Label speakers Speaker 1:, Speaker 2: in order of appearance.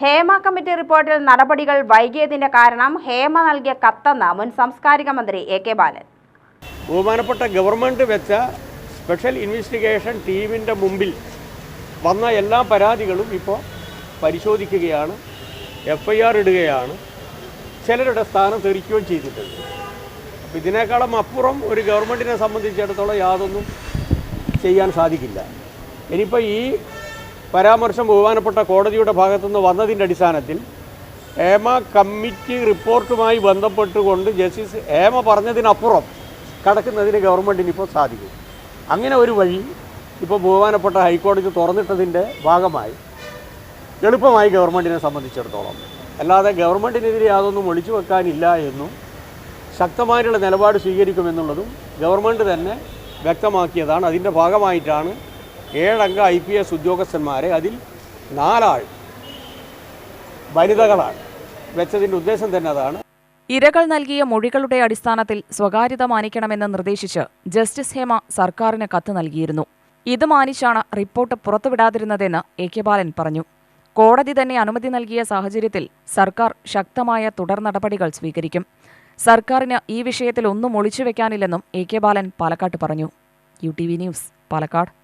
Speaker 1: Hema committee റിപ്പോർട്ടിൽ നടപടികൾ വൈകിയതിന്റെ കാരണം ഹേമ നൽകിയ കത്തെന്ന് മുൻ സാംസ്കാരിക മന്ത്രി എ കെ ബാലൻ.
Speaker 2: ബഹുമാനപ്പെട്ട ഗവൺമെന്റ് വെച്ച സ്പെഷ്യൽ ഇൻവെസ്റ്റിഗേഷൻ ടീമിന്റെ മുമ്പിൽ വന്ന എല്ലാ പരാതികളും ഇപ്പോൾ പരിശോധിക്കുകയാണ് എഫ്ഐആർ ഇടുകയാണ് ചിലരുടെ സ്ഥാനം തെറിക്കുകയും ചെയ്തിട്ടുണ്ട്. അപ്പോൾ ഇതിനേക്കാളും അപ്പുറം ഒരു ഗവൺമെന്റിനെ സംബന്ധിച്ചിടത്തോളം യാതൊന്നും ചെയ്യാൻ സാധിക്കില്ല. ഇനിയിപ്പോൾ ഈ പരാമർശം ബഹുമാനപ്പെട്ട കോടതിയുടെ ഭാഗത്തുനിന്ന് വന്നതിന്റെ അടിസ്ഥാനത്തിൽ ഏമ കമ്മിറ്റി റിപ്പോർട്ടുമായി ബന്ധപ്പെട്ടുകൊണ്ട് ജസ്റ്റിസ് ഏമ പറഞ്ഞതിനപ്പുറം കടക്കുന്നതിന് ഗവൺമെന്റിന് ഇപ്പോൾ സാധിക്കും. അങ്ങനെ ഒരു വഴി ഇപ്പോൾ ബഹുമാനപ്പെട്ട ഹൈക്കോടതി തുറന്നിട്ടതിന്റെ ഭാഗമായി എളുപ്പമായി ഗവൺമെന്റിനെ സംബന്ധിച്ചിടത്തോളം. അല്ലാതെ ഗവൺമെന്റിനെതിരെ യാതൊന്നും ഒളിച്ചു വെക്കാനില്ല എന്നും ശക്തമായിട്ടുള്ള നിലപാട് സ്വീകരിക്കുമെന്നുള്ളതും ഗവൺമെന്റ് തന്നെ വ്യക്തമാക്കിയതാണ്. അതിന്റെ ഭാഗമായിട്ടാണ് ഏഴംഗ ഐ പി എസ് ഉദ്യോഗസ്ഥന്മാരെ അതിൽ നാലാൾ വനിതകളാണ്. വെച്ചതിന്റെ ഉദ്ദേശം തന്നെ അതാണ്.
Speaker 3: ഇരകൾ നൽകിയ മൊഴികളുടെ അടിസ്ഥാനത്തിൽ സ്വകാര്യത മാനിക്കണമെന്ന് നിർദ്ദേശിച്ച് ജസ്റ്റിസ് ഹേമ സർക്കാരിന് കത്ത് നൽകിയിരുന്നു. ഇത് മാനിച്ചാണ് റിപ്പോർട്ട് പുറത്തുവിടാതിരുന്നതെന്ന് എ കെ ബാലൻ പറഞ്ഞു. കോടതി തന്നെ അനുമതി നൽകിയ സാഹചര്യത്തിൽ സർക്കാർ ശക്തമായ തുടർ നടപടികൾ സ്വീകരിക്കും. സർക്കാരിന് ഈ വിഷയത്തിൽ ഒന്നും ഒളിച്ചുവെക്കാനില്ലെന്നും എ കെ ബാലൻ പാലക്കാട്ട് പറഞ്ഞു. U T V news Palakkad.